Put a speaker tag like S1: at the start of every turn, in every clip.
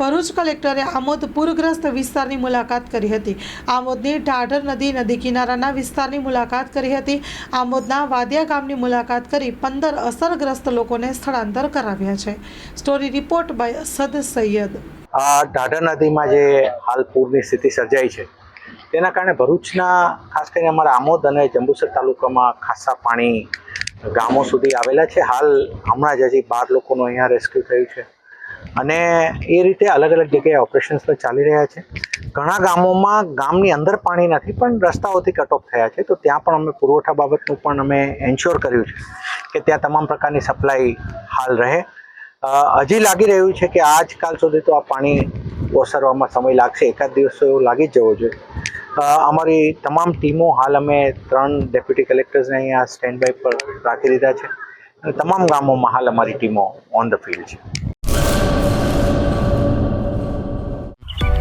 S1: ભરૂચ કલેક્ટરે આમોદ પૂરગ્રસ્ત વિસ્તારની મુલાકાત કરી હતી. આમોદની ઢાઢર નદી નદી કિનારાના વિસ્તારની મુલાકાત કરી હતી. આમોદના વાદિયા ગામની મુલાકાત કરી પંદર અસરગ્રસ્ત લોકોને સ્થળાંતર કરાવ્યા છે. Story report by Asad Sayed.
S2: આ ઢાઢર નદીમાં જે હાલ પૂરની સ્થિતિ સર્જાઈ છે, તેના કારણે ભરૂચના, ખાસ કરીને અમારા આમોદ અને જંબુસર તાલુકામાં ખાસા પાણી ગામો સુધી આવેલા છે. હાલ હમણાં જ હજી બાર લોકોનું અહીંયા રેસ્ક્યુ થયું છે. અને એ રીતે અલગ અલગ જગ્યાએ ઓપરેશન્સ પણ ચાલી રહ્યા છે. ઘણા ગામોમાં ગામની અંદર પાણી નથી, પણ રસ્તાઓથી કટ થયા છે. તો ત્યાં પણ અમે પુરવઠા બાબતનું પણ અમે એન્શ્યોર કર્યું છે કે ત્યાં તમામ પ્રકારની સપ્લાય હાલ રહે. હજી લાગી રહ્યું છે કે આજકાલ સુધી તો આ પાણી ઓસરવામાં સમય લાગશે. એકાદ દિવસ લાગી જ જવો જોઈએ. અમારી તમામ ટીમો હાલ અમે ત્રણ ડેપ્યુટી કલેક્ટર્સને અહીંયા સ્ટેન્ડ બાય પર રાખી દીધા છે. તમામ ગામોમાં હાલ અમારી ટીમો ઓન ધ ફિલ્ડ છે.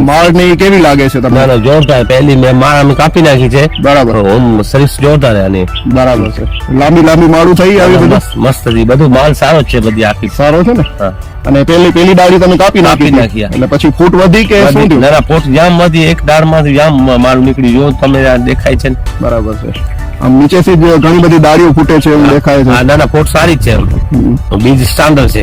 S3: માળ ને કેવી લાગે છે તમને?
S4: ના જોરદાર. પહેલી મેં માળ અમે કાપી નાખી છે.
S3: બરાબર.
S4: ઓમ સર્વિસ જોરદાર આની.
S3: બરાબર છે. લાંબી લાંબી માળું થઈ આવી બધું?
S4: મસ્ત મસ્ત બધું માલ સારો છે બધી આખી.
S3: સારો છે ને? અને પેલી પેલી ડાળી તમે કાપી નાખી
S4: નાખી,
S3: એટલે પછી ફૂટ વધી કે શું થયું?
S4: ના જામ એક દાળમાંથી જામ માલ નીકળી જો તમે દેખાય છે.
S3: બરાબર છે. આમ નીચેથી ઘણી બધી ડાળીઓ ફૂટે છે એવું દેખાય છે.
S4: ના ના સારી જ છે. બીજ સ્ટાન્ડર્ડ છે.